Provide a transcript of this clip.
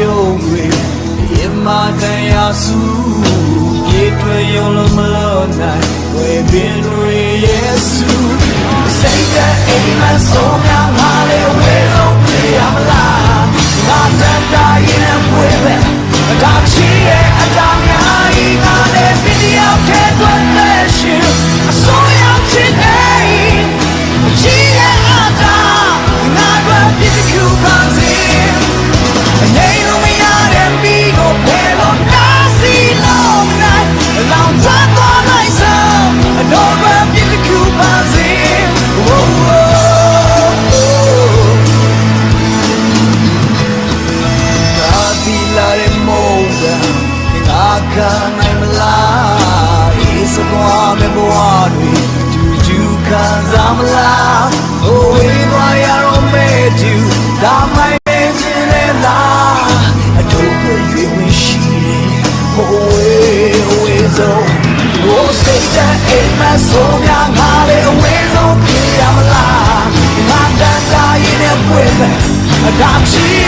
ရှုံးတွေရမတန်ရာစုပြေထွေရုံလုံးမလို့နိုင်ဝေပင်တွေယေစုစိတ်တဲ့အိမ်မဆုံးများငါလေးဝေလုံးပြရမလားငါတန်တာရင်ဝေပဲဒါချီ လားဤစပွားမဲ့ဘဝတွေကျူကျူခံစားမလားဟိုဝေးသွားရတော့မဲ့ကျူဒါမိုင်းနေခြင်းနဲ့လားအတူကိုရွေးဝင်ရှိတယ်ဟိုဝေးဝေးဆုံးဟိုစိတ်တဲ့အိမ်မဆိုးများငါလေးအဝေးဆုံးပြရမလားငါတန်တာရင်နဲ့ပွေပဲအတားချီ